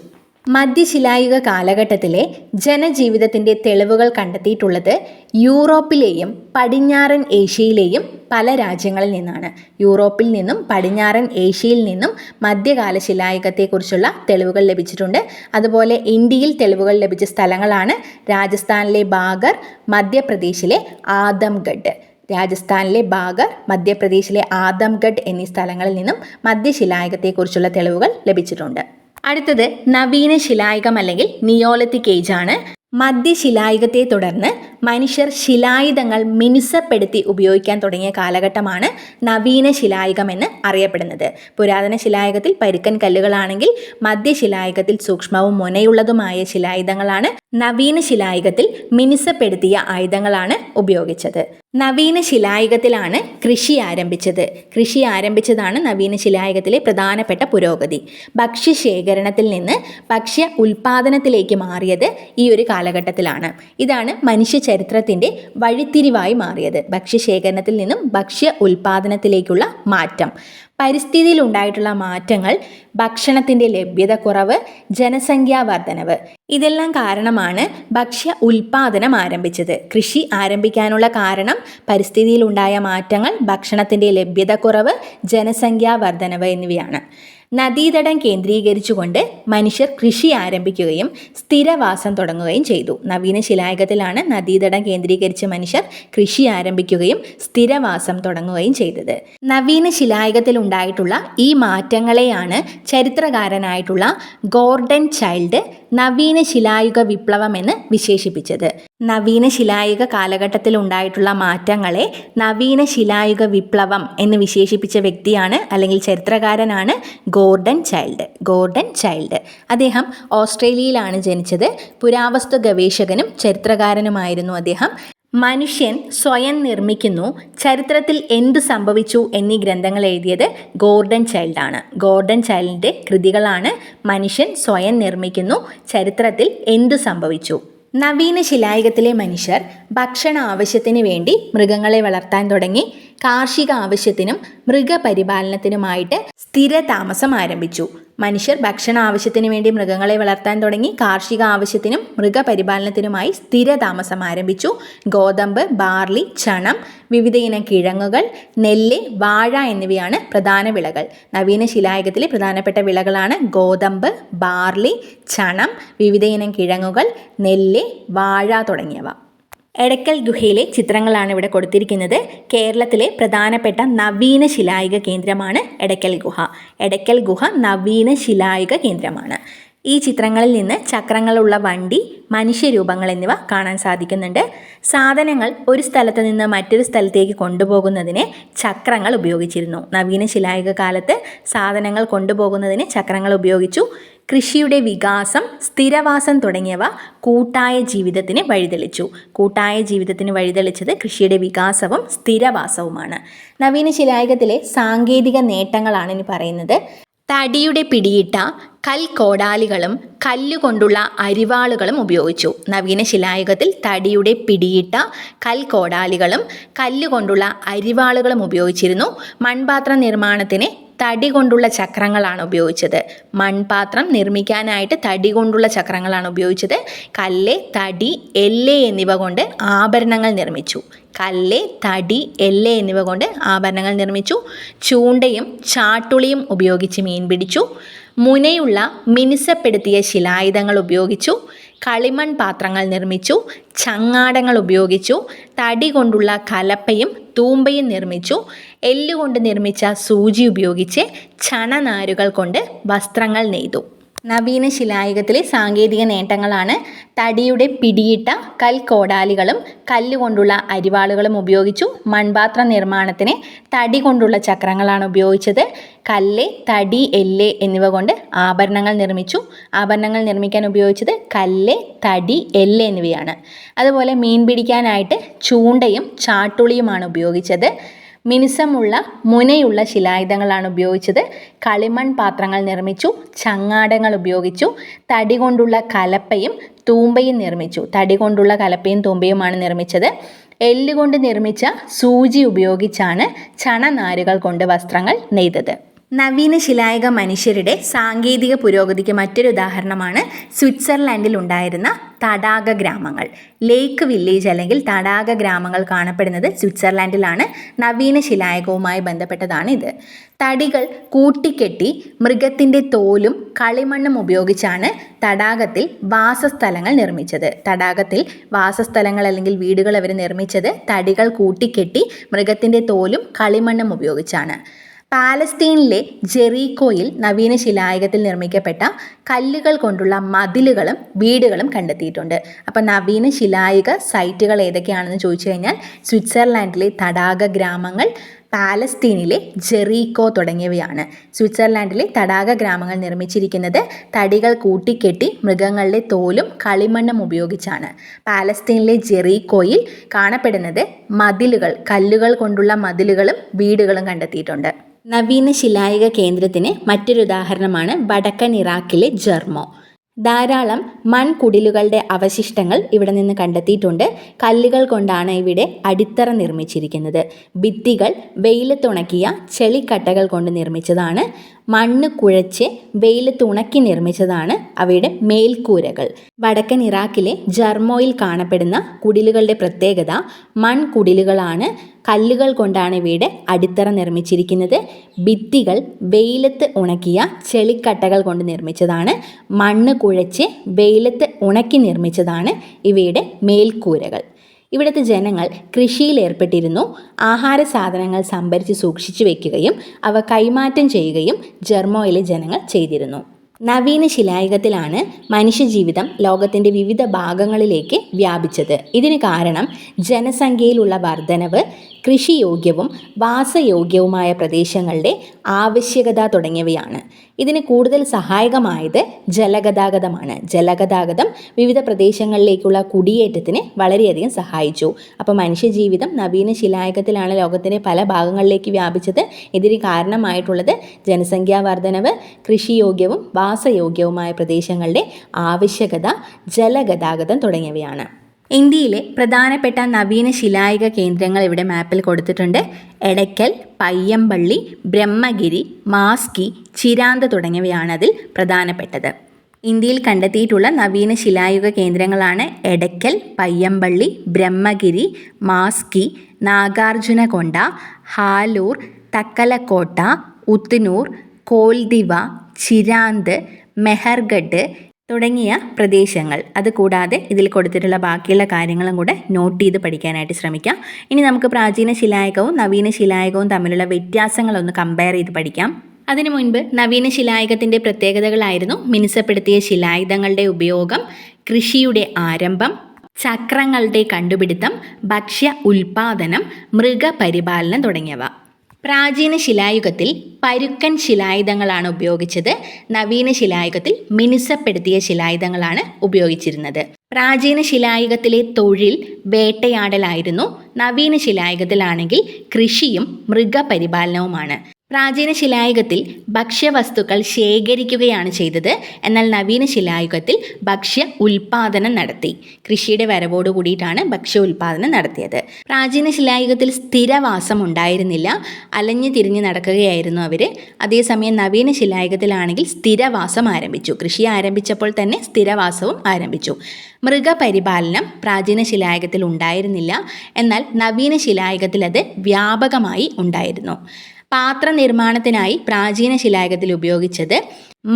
മധ്യശിലായുഗ കാലഘട്ടത്തിലെ ജനജീവിതത്തിന്റെ തെളിവുകൾ കണ്ടെത്തിയിട്ടുള്ളത് യൂറോപ്പിലെയും പടിഞ്ഞാറൻ ഏഷ്യയിലെയും പല രാജ്യങ്ങളിൽ നിന്നാണ്. യൂറോപ്പിൽ നിന്നും പടിഞ്ഞാറൻ ഏഷ്യയിൽ നിന്നും മധ്യകാല ശിലായുഗത്തെക്കുറിച്ചുള്ള തെളിവുകൾ ലഭിച്ചിട്ടുണ്ട്. അതുപോലെ ഇന്ത്യയിൽ തെളിവുകൾ ലഭിച്ച സ്ഥലങ്ങളാണ് രാജസ്ഥാനിലെ ബാഗർ മധ്യപ്രദേശിലെ ആദംഗഡ്. രാജസ്ഥാനിലെ ബാഗർ മധ്യപ്രദേശിലെ ആദംഗഡ് എന്നീ സ്ഥലങ്ങളിൽ നിന്നും മധ്യശിലായുഗത്തെക്കുറിച്ചുള്ള തെളിവുകൾ ലഭിച്ചിട്ടുണ്ട്. അടുത്തത് നവീന ശിലായുഗം അല്ലെങ്കിൽ നിയോലത്തിക് ഏജ് ആണ്. മധ്യശിലായുഗത്തെ തുടർന്ന് മനുഷ്യർ ശിലായുധങ്ങൾ മിനുസപ്പെടുത്തി ഉപയോഗിക്കാൻ തുടങ്ങിയ കാലഘട്ടമാണ് നവീന ശിലായുഗം എന്ന് അറിയപ്പെടുന്നത്. പുരാതന ശിലായുഗത്തിൽ പരുക്കൻ കല്ലുകളാണെങ്കിൽ മധ്യശിലായുഗത്തിൽ സൂക്ഷ്മവും മുനയുള്ളതുമായ ശിലായുധങ്ങളാണ് നവീന ശിലായുഗത്തിൽ മിനുസപ്പെടുത്തിയ ആയുധങ്ങളാണ് ഉപയോഗിച്ചത്. നവീന ശിലായുഗത്തിലാണ് കൃഷി ആരംഭിച്ചത്. കൃഷി ആരംഭിച്ചതാണ് നവീന ശിലായുഗത്തിലെ പ്രധാനപ്പെട്ട പുരോഗതി. ഭക്ഷ്യ ശേഖരണത്തിൽ നിന്ന് ഭക്ഷ്യ ഉൽപാദനത്തിലേക്ക് മാറിയത് ഈ ഒരു കാലഘട്ടത്തിലാണ്. ഇതാണ് മനുഷ്യ ചരിത്രത്തിന്റെ വഴിത്തിരിവായി മാറിയത്. ഭക്ഷ്യ ശേഖരണത്തിൽ നിന്നും ഭക്ഷ്യ ഉൽപാദനത്തിലേക്കുള്ള മാറ്റം. പരിസ്ഥിതിയിൽ ഉണ്ടായിട്ടുള്ള മാറ്റങ്ങൾ ഭക്ഷണത്തിന്റെ ലഭ്യത കുറവ് ജനസംഖ്യാ വർധനവ്. ഇതെല്ലാം കാരണമാണ് ഭക്ഷ്യ ഉൽപാദനം ആരംഭിച്ചത്. കൃഷി ആരംഭിക്കാനുള്ള കാരണം പരിസ്ഥിതിയിൽ ഉണ്ടായ മാറ്റങ്ങൾ ഭക്ഷണത്തിന്റെ ലഭ്യത കുറവ് ജനസംഖ്യാ വർധനവ് എന്നിവയാണ്. നദീതടം കേന്ദ്രീകരിച്ചുകൊണ്ട് മനുഷ്യർ കൃഷി ആരംഭിക്കുകയും സ്ഥിരവാസം തുടങ്ങുകയും ചെയ്തു. നവീന ശിലായുഗത്തിലാണ് നദീതടം കേന്ദ്രീകരിച്ച് മനുഷ്യർ കൃഷി ആരംഭിക്കുകയും സ്ഥിരവാസം തുടങ്ങുകയും ചെയ്തത്. നവീന ശിലായുഗത്തിൽ ഉണ്ടായിട്ടുള്ള ഈ മാറ്റങ്ങളെയാണ് ചരിത്രകാരനായിട്ടുള്ള ഗോർഡൻ ചൈൽഡ് നവീന ശിലായുഗ വിപ്ലവം എന്ന് വിശേഷിപ്പിച്ചത്. നവീന ശിലായുഗ കാലഘട്ടത്തിൽ ഉണ്ടായിട്ടുള്ള മാറ്റങ്ങളെ നവീന ശിലായുഗ വിപ്ലവം എന്ന് വിശേഷിപ്പിച്ച വ്യക്തിയാണ് അല്ലെങ്കിൽ ചരിത്രകാരനാണ് ഗോർഡൻ ചൈൽഡ്. Gordon Childe. അദ്ദേഹം ഓസ്ട്രേലിയയിലാണ് ജനിച്ചത്. പുരാവസ്തു ഗവേഷകനും ചരിത്രകാരനുമായിരുന്നു അദ്ദേഹം. മനുഷ്യൻ സ്വയം നിർമ്മിക്കുന്നു. ചരിത്രത്തിൽ എന്തു സംഭവിച്ചു എന്നീ ഗ്രന്ഥങ്ങൾ എഴുതിയത് ഗോർഡൻ ചൈൽഡാണ് ഗോർഡൻ ചൈൽഡിന്റെ കൃതികളാണ് മനുഷ്യൻ സ്വയം നിർമ്മിക്കുന്നു. ചരിത്രത്തിൽ എന്തു സംഭവിച്ചു? നവീന ശിലായുഗത്തിലെ മനുഷ്യർ ഭക്ഷണ ആവശ്യത്തിന് വേണ്ടി മൃഗങ്ങളെ വളർത്താൻ തുടങ്ങി. കാർഷിക ആവശ്യത്തിനും മൃഗപരിപാലനത്തിനുമായിട്ട് സ്ഥിര താമസം ആരംഭിച്ചു. മനുഷ്യർ ഭക്ഷണ ആവശ്യത്തിന് വേണ്ടി മൃഗങ്ങളെ വളർത്താൻ തുടങ്ങി കാർഷിക ആവശ്യത്തിനും മൃഗപരിപാലനത്തിനുമായി സ്ഥിര താമസം ആരംഭിച്ചു. ഗോതമ്പ് ബാർലി ചണം വിവിധയിനം കിഴങ്ങുകൾ നെല്ല് വാഴ എന്നിവയാണ് പ്രധാന വിളകൾ. നവീന ശിലായുഗത്തിലെ പ്രധാനപ്പെട്ട വിളകളാണ് ഗോതമ്പ് ബാർലി ചണം വിവിധയിനം കിഴങ്ങുകൾ നെല്ല് വാഴ തുടങ്ങിയവ. എടക്കൽ ഗുഹയിലെ ചിത്രങ്ങളാണ് ഇവിടെ കൊടുത്തിരിക്കുന്നത്. കേരളത്തിലെ പ്രധാനപ്പെട്ട നവീന ശിലായുഗ കേന്ദ്രമാണ് എടക്കൽ ഗുഹ. എടക്കൽ ഗുഹ നവീന ശിലായുഗ കേന്ദ്രമാണ്. ഈ ചിത്രങ്ങളിൽ നിന്ന് ചക്രങ്ങളുള്ള വണ്ടി മനുഷ്യരൂപങ്ങൾ എന്നിവ കാണാൻ സാധിക്കുന്നുണ്ട്. സാധനങ്ങൾ ഒരു സ്ഥലത്ത് നിന്ന് മറ്റൊരു സ്ഥലത്തേക്ക് കൊണ്ടുപോകുന്നതിന് ചക്രങ്ങൾ ഉപയോഗിച്ചിരുന്നു. നവീന ശിലായുഗ കാലത്ത് സാധനങ്ങൾ കൊണ്ടുപോകുന്നതിന് ചക്രങ്ങൾ ഉപയോഗിച്ചു. കൃഷിയുടെ വികാസം സ്ഥിരവാസം തുടങ്ങിയവ കൂട്ടായ ജീവിതത്തിന് വഴിതെളിച്ചു. കൂട്ടായ ജീവിതത്തിന് വഴിതെളിച്ചത് കൃഷിയുടെ വികാസവും സ്ഥിരവാസവുമാണ്. നവീന ശിലായുഗത്തിലെ സാങ്കേതിക നേട്ടങ്ങളാണ് ഇനി പറയുന്നത്. തടിയുടെ പിടിയിട്ട കൽക്കോടാലികളും കല്ലുകൊണ്ടുള്ള അരിവാളുകളും ഉപയോഗിച്ചു. നവീന ശിലായുഗത്തിൽ തടിയുടെ പിടിയിട്ട കൽക്കോടാലികളും കല്ലുകൊണ്ടുള്ള അരിവാളുകളും ഉപയോഗിച്ചിരുന്നു. മൺപാത്ര നിർമ്മാണത്തിന് തടി കൊണ്ടുള്ള ചക്രങ്ങളാണ് ഉപയോഗിച്ചത്. മൺപാത്രം നിർമ്മിക്കാനായിട്ട് തടി കൊണ്ടുള്ള ചക്രങ്ങളാണ് ഉപയോഗിച്ചത്. കല്ല് തടി എല്ല് എന്നിവ കൊണ്ട് ആഭരണങ്ങൾ നിർമ്മിച്ചു. കല്ല് തടി എല്ല് എന്നിവ കൊണ്ട് ആഭരണങ്ങൾ നിർമ്മിച്ചു. ചൂണ്ടയും ചാട്ടുളിയും ഉപയോഗിച്ച് മീൻ പിടിച്ചു. മുനയുള്ള മിനുസപ്പെടുത്തിയ ശിലായുധങ്ങൾ ഉപയോഗിച്ചു. കളിമൺ പാത്രങ്ങൾ നിർമ്മിച്ചു. ചങ്ങാടങ്ങൾ ഉപയോഗിച്ചു. തടി കൊണ്ടുള്ള കലപ്പയും തൂമ്പയും നിർമ്മിച്ചു. എല്ലുകൊണ്ട് നിർമ്മിച്ച സൂചി ഉപയോഗിച്ച് ചണനാരുകൾ കൊണ്ട് വസ്ത്രങ്ങൾ നെയ്തു. നവീന ശിലായുഗത്തിലെ സാങ്കേതിക നേട്ടങ്ങളാണ് തടിയുടെ പിടിയിട്ട കൽക്കോടാലികളും കല്ലുകൊണ്ടുള്ള അരിവാളുകളും ഉപയോഗിച്ചു മൺപാത്ര നിർമ്മാണത്തിന് തടി കൊണ്ടുള്ള ചക്രങ്ങളാണ് ഉപയോഗിച്ചത്. കല്ല് തടി എല്ല് എന്നിവ കൊണ്ട് ആഭരണങ്ങൾ നിർമ്മിച്ചു. ആഭരണങ്ങൾ നിർമ്മിക്കാൻ ഉപയോഗിച്ചത് കല്ല് തടി എല്ല് എന്നിവയാണ്. അതുപോലെ മീൻ പിടിക്കാനായിട്ട് ചൂണ്ടയും ചാട്ടുളിയുമാണ് ഉപയോഗിച്ചത്. മിനുസമുള്ള മുനയുള്ള ശിലായുധങ്ങളാണ് ഉപയോഗിച്ചത്. കളിമൺ പാത്രങ്ങൾ നിർമ്മിച്ചു ചങ്ങാടങ്ങൾ ഉപയോഗിച്ചു തടി കൊണ്ടുള്ള കലപ്പയും തൂമ്പയും നിർമ്മിച്ചു. തടി കൊണ്ടുള്ള കലപ്പയും തൂമ്പയുമാണ് നിർമ്മിച്ചത്. എല്ലുകൊണ്ട് നിർമ്മിച്ച സൂചി ഉപയോഗിച്ചാണ് ചണനാരുകൾ കൊണ്ട് വസ്ത്രങ്ങൾ നെയ്തത്. നവീന ശിലായക മനുഷ്യരുടെ സാങ്കേതിക പുരോഗതിക്ക് മറ്റൊരു ഉദാഹരണമാണ് സ്വിറ്റ്സർലാൻഡിൽ ഉണ്ടായിരുന്ന തടാക ഗ്രാമങ്ങൾ. ലേക്ക് വില്ലേജ് അല്ലെങ്കിൽ തടാക ഗ്രാമങ്ങൾ കാണപ്പെടുന്നത് സ്വിറ്റ്സർലാൻഡിലാണ്. നവീന ശിലായകവുമായി ബന്ധപ്പെട്ടതാണ് ഇത്. തടികൾ കൂട്ടിക്കെട്ടി മൃഗത്തിന്റെ തോലും കളിമണ്ണും ഉപയോഗിച്ചാണ് തടാകത്തിൽ വാസസ്ഥലങ്ങൾ നിർമ്മിച്ചത്. തടാകത്തിൽ വാസസ്ഥലങ്ങൾ അല്ലെങ്കിൽ വീടുകൾ അവർ നിർമ്മിച്ചത് തടികൾ കൂട്ടിക്കെട്ടി മൃഗത്തിന്റെ തോലും കളിമണ്ണും ഉപയോഗിച്ചാണ്. പാലസ്തീനിലെ ജെറീക്കോയിൽ നവീന ശിലായുഗത്തിൽ നിർമ്മിക്കപ്പെട്ട കല്ലുകൾ കൊണ്ടുള്ള മതിലുകളും വീടുകളും കണ്ടെത്തിയിട്ടുണ്ട്. അപ്പോൾ നവീന ശിലായുഗ സൈറ്റുകൾ ഏതൊക്കെയാണെന്ന് ചോദിച്ചു കഴിഞ്ഞാൽ സ്വിറ്റ്സർലാൻഡിലെ തടാക ഗ്രാമങ്ങൾ പാലസ്തീനിലെ ജെറീക്കോ തുടങ്ങിയവയാണ്. സ്വിറ്റ്സർലാൻഡിലെ തടാക ഗ്രാമങ്ങൾ നിർമ്മിച്ചിരിക്കുന്നത് തടികൾ കൂട്ടിക്കെട്ടി മൃഗങ്ങളുടെ തോലും കളിമണ്ണും ഉപയോഗിച്ചാണ്. പാലസ്തീനിലെ ജെറീക്കോയിൽ കാണപ്പെടുന്നത് മതിലുകൾ കല്ലുകൾ കൊണ്ടുള്ള മതിലുകളും വീടുകളും കണ്ടെത്തിയിട്ടുണ്ട്. നവീന ശിലായിക കേന്ദ്രത്തിന് മറ്റൊരു ഉദാഹരണമാണ് വടക്കൻ ഇറാഖിലെ ജർമോ ധാരാളം മൺകുടിലുകളുടെ അവശിഷ്ടങ്ങൾ ഇവിടെ നിന്ന് കണ്ടെത്തിയിട്ടുണ്ട്. കല്ലുകൾ കൊണ്ടാണ് ഇവിടെ അടിത്തറ നിർമ്മിച്ചിരിക്കുന്നത്. ഭിത്തികൾ വെയിലത്തുണക്കിയ ചെളിക്കട്ടകൾ കൊണ്ട് നിർമ്മിച്ചതാണ്. മണ്ണ് കുഴച്ച് വെയിലത്ത് ഉണക്കി നിർമ്മിച്ചതാണ് അവയുടെ മേൽക്കൂരകൾ. വടക്കൻ ഇറാഖിലെ ജർമോയിൽ കാണപ്പെടുന്ന കുടിലുകളുടെ പ്രത്യേകത മൺകുടിലുകളാണ് കല്ലുകൾ കൊണ്ടാണ് ഇവയുടെ അടിത്തറ നിർമ്മിച്ചിരിക്കുന്നത്. ഭിത്തികൾ വെയിലത്ത് ഉണക്കിയ ചെളിക്കട്ടകൾ കൊണ്ട് നിർമ്മിച്ചതാണ്. മണ്ണ് കുഴച്ച് വെയിലത്ത് ഉണക്കി നിർമ്മിച്ചതാണ് ഇവയുടെ മേൽക്കൂരകൾ. ഇവിടുത്തെ ജനങ്ങൾ കൃഷിയിൽ ഏർപ്പെട്ടിരുന്നു. ആഹാര സാധനങ്ങൾ സംഭരിച്ച് സൂക്ഷിച്ചു വയ്ക്കുകയും അവ കൈമാറ്റം ചെയ്യുകയും ജർമ്മോയിലെ ജനങ്ങൾ ചെയ്തിരുന്നു. നവീന ശിലായുഗത്തിലാണ് മനുഷ്യജീവിതം ലോകത്തിന്റെ വിവിധ ഭാഗങ്ങളിലേക്ക് വ്യാപിച്ചത്. ഇതിന് കാരണം ജനസംഖ്യയിലുള്ള വർധനവ് കൃഷിയോഗ്യവും വാസയോഗ്യവുമായ പ്രദേശങ്ങളുടെ ആവശ്യകത തുടങ്ങിയവയാണ്. ഇതിന് കൂടുതൽ സഹായകമായത് ജലഗതാഗതമാണ്. ജലഗതാഗതം വിവിധ പ്രദേശങ്ങളിലേക്കുള്ള കുടിയേറ്റത്തിന് വളരെയധികം സഹായിച്ചു. അപ്പോൾ മനുഷ്യജീവിതം നവീന ശിലായുഗത്തിലാണ് ലോകത്തിന്റെ പല ഭാഗങ്ങളിലേക്ക് വ്യാപിച്ചത്. ഇതിന് കാരണമായിട്ടുള്ളത് ജനസംഖ്യാ വർധനവ് കൃഷിയോഗ്യവും വാസയോഗ്യവുമായ പ്രദേശങ്ങളുടെ ആവശ്യകത ജലഗതാഗതം തുടങ്ങിയവയാണ്. ഇന്ത്യയിലെ പ്രധാനപ്പെട്ട നവീന ശിലായുഗ കേന്ദ്രങ്ങൾ ഇവിടെ മാപ്പിൽ കൊടുത്തിട്ടുണ്ട്. എടയ്ക്കൽ പയ്യമ്പള്ളി ബ്രഹ്മഗിരി മാസ്കി ചിരാന്ത് തുടങ്ങിയവയാണ് അതിൽ പ്രധാനപ്പെട്ടത്. ഇന്ത്യയിൽ കണ്ടെത്തിയിട്ടുള്ള നവീന ശിലായുഗ കേന്ദ്രങ്ങളാണ് എടയ്ക്കൽ പയ്യമ്പള്ളി ബ്രഹ്മഗിരി മാസ്കി നാഗാർജുനകൊണ്ട ഹാലൂർ തക്കലക്കോട്ട ഉത്തനൂർ കോൽദിവ ചിരാന്ത് മെഹർഗഡ് തുടങ്ങിയ പ്രദേശങ്ങൾ. അതുകൂടാതെ ഇതിൽ കൊടുത്തിട്ടുള്ള ബാക്കിയുള്ള കാര്യങ്ങളും കൂടെ നോട്ട് ചെയ്ത് പഠിക്കാനായിട്ട് ശ്രമിക്കാം. ഇനി നമുക്ക് പ്രാചീന ശിലായകവും നവീന ശിലായകവും തമ്മിലുള്ള വ്യത്യാസങ്ങളൊന്ന് കമ്പയർ ചെയ്ത് പഠിക്കാം. അതിനു മുൻപ് നവീന ശിലായുഗത്തിന്റെ പ്രത്യേകതകളായിരുന്നു മിനുസപ്പെടുത്തിയ ശിലായുധങ്ങളുടെ ഉപയോഗം കൃഷിയുടെ ആരംഭം ചക്രങ്ങളുടെ കണ്ടുപിടുത്തം ഭക്ഷ്യ ഉൽപാദനം മൃഗപരിപാലനം തുടങ്ങിയവ. പ്രാചീന ശിലായുഗത്തിൽ പരുക്കൻ ശിലായുധങ്ങളാണ് ഉപയോഗിച്ചത്. നവീന ശിലായുഗത്തിൽ മിനുസപ്പെടുത്തിയ ശിലായുധങ്ങളാണ് ഉപയോഗിച്ചിരുന്നത്. പ്രാചീന ശിലായുഗത്തിലെ തൊഴിൽ വേട്ടയാടലായിരുന്നു. നവീന ശിലായുഗത്തിലാണെങ്കിൽ കൃഷിയും മൃഗപരിപാലനവുമാണ്. പ്രാചീന ശിലായുഗത്തിൽ ഭക്ഷ്യവസ്തുക്കൾ ശേഖരിക്കുകയാണ് ചെയ്തത്. എന്നാൽ നവീന ശിലായുഗത്തിൽ ഭക്ഷ്യ ഉൽപാദനം നടത്തി. കൃഷിയുടെ വരവോട് കൂടിയിട്ടാണ് ഭക്ഷ്യ ഉൽപാദനം നടത്തിയത്. പ്രാചീന ശിലായുഗത്തിൽ സ്ഥിരവാസം ഉണ്ടായിരുന്നില്ല. അലഞ്ഞു തിരിഞ്ഞ് നടക്കുകയായിരുന്നു അവർ അതേസമയം നവീന ശിലായുഗത്തിലാണെങ്കിൽ സ്ഥിരവാസം ആരംഭിച്ചു. കൃഷി ആരംഭിച്ചപ്പോൾ തന്നെ സ്ഥിരവാസവും ആരംഭിച്ചു. മൃഗപരിപാലനം പ്രാചീന ശിലായുഗത്തിൽ ഉണ്ടായിരുന്നില്ല. എന്നാൽ നവീന ശിലായുഗത്തിൽ അത് വ്യാപകമായി ഉണ്ടായിരുന്നു. പാത്ര നിർമ്മാണത്തിനായി പ്രാചീന ശിലായുഗത്തിൽ ഉപയോഗിച്ചത്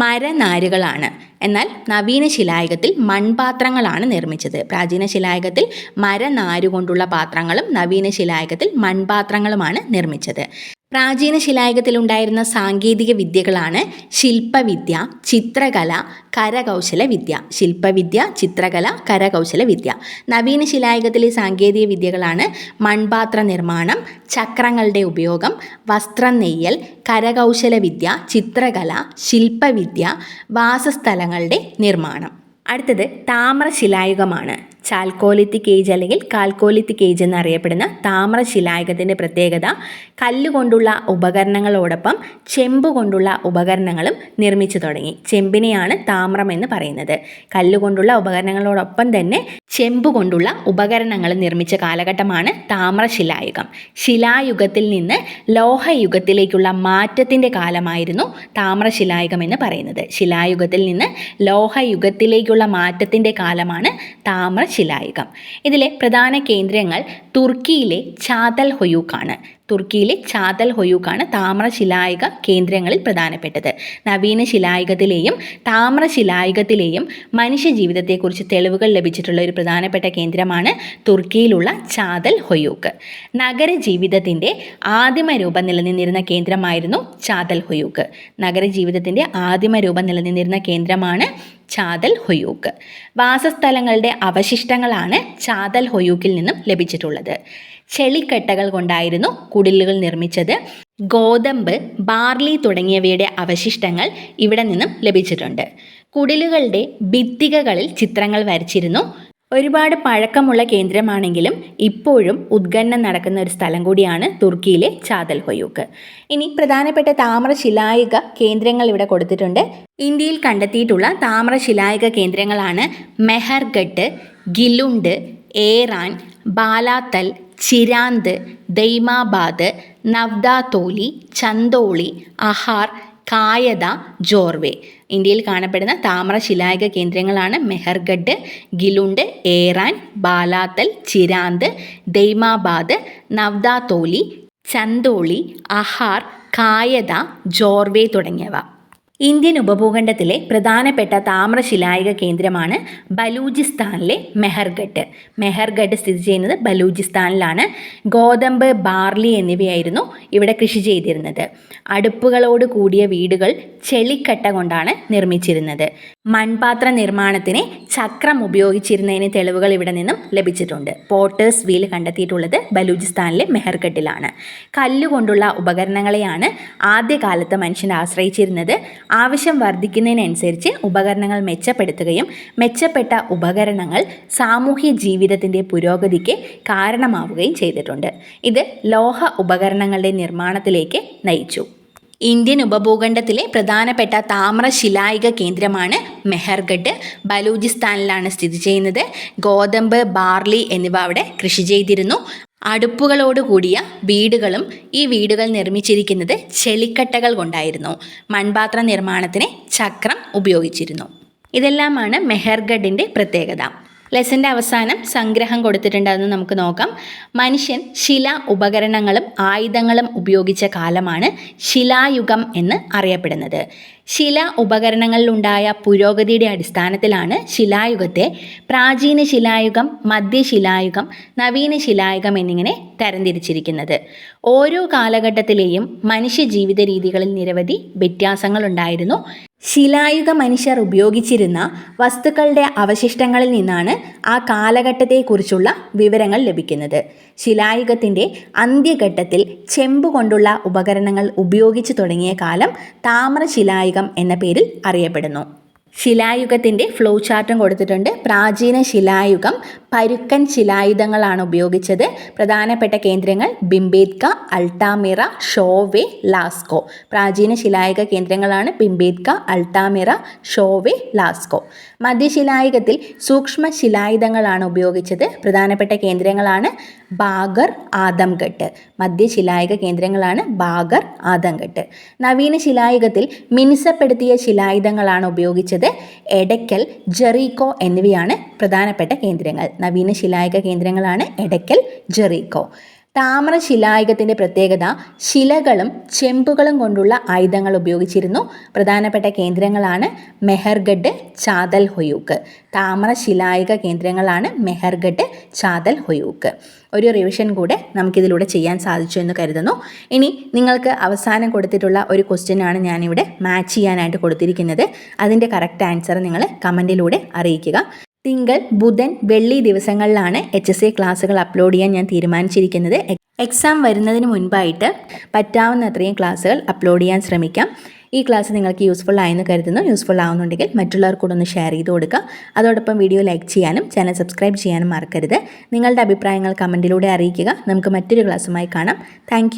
മരനാരുകളാണ്. എന്നാൽ നവീന ശിലായുഗത്തിൽ മൺപാത്രങ്ങളാണ് നിർമ്മിച്ചത്. പ്രാചീന ശിലായുഗത്തിൽ മരനാരുകൊണ്ടുള്ള പാത്രങ്ങളും നവീന ശിലായുഗത്തിൽ മൺപാത്രങ്ങളുമാണ് നിർമ്മിച്ചത്. പ്രാചീന ശിലായുഗത്തിൽ ഉണ്ടായിരുന്ന സാങ്കേതിക വിദ്യകളാണ് ശില്പവിദ്യ ചിത്രകല കരകൗശല വിദ്യ. ശില്പവിദ്യ ചിത്രകല കരകൗശല വിദ്യ. നവീന ശിലായുഗത്തിലെ സാങ്കേതിക വിദ്യകളാണ് മൺപാത്ര നിർമ്മാണം ചക്രങ്ങളുടെ ഉപയോഗം വസ്ത്രം നെയ്യൽ കരകൗശല വിദ്യ ചിത്രകല ശില്പവിദ്യ വാസസ്ഥലങ്ങളുടെ നിർമ്മാണം. അടുത്തത് താമ്രശിലായുഗമാണ്. ചാൽക്കോലിത്തിക് ഏജ് അല്ലെങ്കിൽ കാൽക്കോലിത്തിക് ഏജ് എന്നറിയപ്പെടുന്ന താമ്രശിലായുഗത്തിന്റെ പ്രത്യേകത കല്ലുകൊണ്ടുള്ള ഉപകരണങ്ങളോടൊപ്പം ചെമ്പ് കൊണ്ടുള്ള ഉപകരണങ്ങളും നിർമ്മിച്ചു തുടങ്ങി. ചെമ്പിനെയാണ് താമ്രം എന്ന് പറയുന്നത്. കല്ലുകൊണ്ടുള്ള ഉപകരണങ്ങളോടൊപ്പം തന്നെ ചെമ്പ് കൊണ്ടുള്ള ഉപകരണങ്ങൾ നിർമ്മിച്ച കാലഘട്ടമാണ് താമ്രശിലായുഗം. ശിലായുഗത്തിൽ നിന്ന് ലോഹയുഗത്തിലേക്കുള്ള മാറ്റത്തിന്റെ കാലമായിരുന്നു താമ്രശിലായുഗം എന്ന് പറയുന്നത്. ശിലായുഗത്തിൽ നിന്ന് ലോഹയുഗത്തിലേക്കുള്ള മാറ്റത്തിന്റെ കാലമാണ് താമ്ര ശിലായുഗം. ഇതിലെ പ്രധാന കേന്ദ്രങ്ങൾ തുർക്കിയിലെ ചാതൽ ഹൊയൂക്കാണ് തുർക്കിയിലെ ചാതൽ ഹൊയൂക്കാണ് താമ്രശിലായിക കേന്ദ്രങ്ങളിൽ പ്രധാനപ്പെട്ടത്. നവീന ശിലായുഗത്തിലെയും മനുഷ്യ ജീവിതത്തെക്കുറിച്ച് തെളിവുകൾ ലഭിച്ചിട്ടുള്ള ഒരു പ്രധാനപ്പെട്ട കേന്ദ്രമാണ് തുർക്കിയിലുള്ള ചാതൽ ഹൊയൂക്ക് നഗര ജീവിതത്തിന്റെ ആദിമ രൂപം നിലനിന്നിരുന്ന കേന്ദ്രമായിരുന്നു ചാതൽ ഹൊയൂക്ക് നഗര ജീവിതത്തിന്റെ ആദിമ രൂപം നിലനിന്നിരുന്ന കേന്ദ്രമാണ് ചാതൽ ഹൊയൂക്ക് വാസസ്ഥലങ്ങളുടെ അവശിഷ്ടങ്ങളാണ് ചാതൽ ഹൊയൂക്കിൽ നിന്നും ലഭിച്ചിട്ടുള്ളത്. ചെളിക്കട്ടകൾ കൊണ്ടായിരുന്നു കുടിലുകൾ നിർമ്മിച്ചത്. ഗോതമ്പ് ബാർലി തുടങ്ങിയവയുടെ അവശിഷ്ടങ്ങൾ ഇവിടെ നിന്നും ലഭിച്ചിട്ടുണ്ട്. കുടിലുകളുടെ ഭിത്തികകളിൽ ചിത്രങ്ങൾ വരച്ചിരുന്നു. ഒരുപാട് പഴക്കമുള്ള കേന്ദ്രമാണെങ്കിലും ഇപ്പോഴും ഉദ്ഖനനം നടക്കുന്ന ഒരു സ്ഥലം കൂടിയാണ് തുർക്കിയിലെ ചാതൽ ഹൊയൂക്ക് ഇനി പ്രധാനപ്പെട്ട താമ്രശിലായുഗ കേന്ദ്രങ്ങൾ ഇവിടെ കൊടുത്തിട്ടുണ്ട്. ഇന്ത്യയിൽ കണ്ടെത്തിയിട്ടുള്ള താമ്രശിലായുഗ കേന്ദ്രങ്ങളാണ് മെഹർഗട്ട് ഗിലുണ്ട് ഏറാൻ ബാലാത്തൽ ചിരാന്ത് ദൈമാബാദ് നവ്ദാതോലി ചന്തോളി അഹാർ കായത ജോർവേ. ഇന്ത്യയിൽ കാണപ്പെടുന്ന താമ്ര ശിലായുഗ കേന്ദ്രങ്ങളാണ് മെഹർഗഡ് ഗിലുണ്ട് ഏറാൻ ബാലാത്തൽ ചിരാന്ത് ദൈമാബാദ് നവ്ദാതോലി ചന്തോളി അഹാർ കായത ജോർവേ തുടങ്ങിയവ. ഇന്ത്യൻ ഉപഭൂഖണ്ഡത്തിലെ പ്രധാനപ്പെട്ട താമ്രശിലായിക കേന്ദ്രമാണ് ബലൂചിസ്ഥാനിലെ മെഹർഗഡ്. മെഹർഗഡ് സ്ഥിതി ചെയ്യുന്നത് ബലൂചിസ്ഥാനിലാണ്. ഗോതമ്പ് ബാർലി എന്നിവയായിരുന്നു ഇവിടെ കൃഷി ചെയ്തിരുന്നത്. അടുപ്പുകളോട് കൂടിയ വീടുകൾ ചെളിക്കട്ട കൊണ്ടാണ് നിർമ്മിച്ചിരുന്നത്. മൺപാത്ര നിർമ്മാണത്തിന് ചക്രം ഉപയോഗിച്ചിരുന്നതിന് തെളിവുകൾ ഇവിടെ നിന്നും ലഭിച്ചിട്ടുണ്ട്. പോട്ടേഴ്സ് വീൽ കണ്ടെത്തിയിട്ടുള്ളത് ബലൂചിസ്ഥാനിലെ മെഹർഗഡിലാണ്. കല്ലുകൊണ്ടുള്ള ഉപകരണങ്ങളെയാണ് ആദ്യകാലത്ത് മനുഷ്യൻ ആശ്രയിച്ചിരുന്നത്. ആവശ്യം വർദ്ധിക്കുന്നതിനനുസരിച്ച് ഉപകരണങ്ങൾ മെച്ചപ്പെടുത്തുകയും മെച്ചപ്പെട്ട ഉപകരണങ്ങൾ സാമൂഹ്യ ജീവിതത്തിന്റെ പുരോഗതിക്ക് കാരണമാവുകയും ചെയ്തിട്ടുണ്ട്. ഇത് ലോഹ ഉപകരണങ്ങളുടെ നിർമ്മാണത്തിലേക്ക് നയിച്ചു. ഇന്ത്യൻ ഉപഭൂഖണ്ഡത്തിലെ പ്രധാനപ്പെട്ട താമ്രശിലായിക കേന്ദ്രമാണ് മെഹർഗഡ്. ബലൂചിസ്ഥാനിലാണ് സ്ഥിതി ചെയ്യുന്നത്. ഗോതമ്പ് ബാർലി എന്നിവ അവിടെ കൃഷി ചെയ്തിരുന്നു. അടുപ്പുകളോട് കൂടിയ വീടുകളും ഈ വീടുകൾ നിർമ്മിച്ചിരിക്കുന്നത് ചെളിക്കട്ടകൾ കൊണ്ടായിരുന്നു. മൺപാത്ര നിർമ്മാണത്തിന് ചക്രം ഉപയോഗിച്ചിരുന്നു. ഇതെല്ലാമാണ് മെഹർഗഡിന്റെ പ്രത്യേകത. ലെസന്റെ അവസാനം സംഗ്രഹം കൊടുത്തിട്ടുണ്ടെന്ന് നമുക്ക് നോക്കാം. മനുഷ്യൻ ശില ഉപകരണങ്ങളും ആയുധങ്ങളും ഉപയോഗിച്ച കാലമാണ് ശിലായുഗം എന്ന് അറിയപ്പെടുന്നത്. ശില ഉപകരണങ്ങളിലുണ്ടായ പുരോഗതിയുടെ അടിസ്ഥാനത്തിലാണ് ശിലായുഗത്തെ പ്രാചീന ശിലായുഗം മധ്യശിലായുഗം നവീന ശിലായുഗം എന്നിങ്ങനെ തരംതിരിച്ചിരിക്കുന്നത്. ഓരോ കാലഘട്ടത്തിലെയും മനുഷ്യ ജീവിത രീതികളിൽ നിരവധി വ്യത്യാസങ്ങളുണ്ടായിരുന്നു. ശിലായുഗ മനുഷ്യർ ഉപയോഗിച്ചിരുന്ന വസ്തുക്കളുടെ അവശിഷ്ടങ്ങളിൽ നിന്നാണ് ആ കാലഘട്ടത്തെക്കുറിച്ചുള്ള വിവരങ്ങൾ ലഭിക്കുന്നത്. ശിലായുഗത്തിന്റെ അന്ത്യഘട്ടത്തിൽ ചെമ്പ് കൊണ്ടുള്ള ഉപകരണങ്ങൾ ഉപയോഗിച്ചു തുടങ്ങിയ കാലം താമ്രശിലായുഗം എന്ന പേരിൽ അറിയപ്പെടുന്നു. ശിലായുഗത്തിന്റെ ഫ്ലോ ചാർട്ടും കൊടുത്തിട്ടുണ്ട്. പ്രാചീന ശിലായുഗം പരുക്കൻ ശിലായുധങ്ങളാണ് ഉപയോഗിച്ചത്. പ്രധാനപ്പെട്ട കേന്ദ്രങ്ങൾ ബിംബേദ്ക അൾട്ടാമിറ ഷോവെ ലാസ്കോ. പ്രാചീന ശിലായുഗ കേന്ദ്രങ്ങളാണ് ബിംബേദ്ക അൾട്ടാമിറ ഷോവെ ലാസ്കോ. മധ്യശിലായുഗത്തിൽ സൂക്ഷ്മ ശിലായുധങ്ങളാണ് ഉപയോഗിച്ചത്. പ്രധാനപ്പെട്ട കേന്ദ്രങ്ങളാണ് ബാഗർ ആദംഘട്ട് മധ്യശിലായുഗ കേന്ദ്രങ്ങളാണ് ബാഗർ ആദംഘട്ട് നവീന ശിലായുഗത്തിൽ മിനുസപ്പെടുത്തിയ ശിലായുധങ്ങളാണ് ഉപയോഗിച്ചത്. എടയ്ക്കൽ ജെറീക്കോ എന്നിവയാണ് പ്രധാനപ്പെട്ട കേന്ദ്രങ്ങൾ. നവീന ശിലായുഗ കേന്ദ്രങ്ങളാണ് എടയ്ക്കൽ ജെറീക്കോ. താമ്രശിലായുഗത്തിന്റെ പ്രത്യേകത ശിലകളും ചെമ്പുകളും കൊണ്ടുള്ള ആയുധങ്ങൾ ഉപയോഗിച്ചിരുന്നു. പ്രധാനപ്പെട്ട കേന്ദ്രങ്ങളാണ് മെഹർഗഡ് ചാതൽ ഹൊയൂക്ക് താമ്രശിലായുഗ കേന്ദ്രങ്ങളാണ് മെഹർഗഡ് ചാതൽ ഹൊയൂക്ക് ഒരു റിവിഷൻ കൂടെ നമുക്കിതിലൂടെ ചെയ്യാൻ സാധിച്ചു എന്ന് കരുതുന്നു. ഇനി നിങ്ങൾക്ക് അവസാനം കൊടുത്തിട്ടുള്ള ഒരു ക്വസ്റ്റ്യനാണ് ഞാനിവിടെ മാച്ച് ചെയ്യാനായിട്ട് കൊടുത്തിരിക്കുന്നത്. അതിന്റെ കറക്റ്റ് ആൻസർ നിങ്ങൾ കമന്റിലൂടെ അറിയിക്കുക. തിങ്കൾ ബുധൻ വെള്ളി ദിവസങ്ങളിലാണ് എച്ച് എസ് എ ക്ലാസ്സുകൾ അപ്ലോഡ് ചെയ്യാൻ ഞാൻ തീരുമാനിച്ചിരിക്കുന്നത്. എക്സാം വരുന്നതിന് മുൻപായിട്ട് പറ്റാവുന്ന അത്രയും ക്ലാസ്സുകൾ അപ്ലോഡ് ചെയ്യാൻ ശ്രമിക്കാം. ഈ ക്ലാസ് നിങ്ങൾക്ക് യൂസ്ഫുൾ ആയെന്ന് കരുതുന്നു. യൂസ്ഫുൾ ആവുന്നുണ്ടെങ്കിൽ മറ്റുള്ളവർക്കൂടെ ഒന്ന് ഷെയർ ചെയ്ത് കൊടുക്കുക. അതോടൊപ്പം വീഡിയോ ലൈക്ക് ചെയ്യാനും ചാനൽ സബ്സ്ക്രൈബ് ചെയ്യാനും മറക്കരുത്. നിങ്ങളുടെ അഭിപ്രായങ്ങൾ കമന്റിലൂടെ അറിയിക്കുക. നമുക്ക് മറ്റൊരു ക്ലാസ്സുമായി കാണാം. താങ്ക്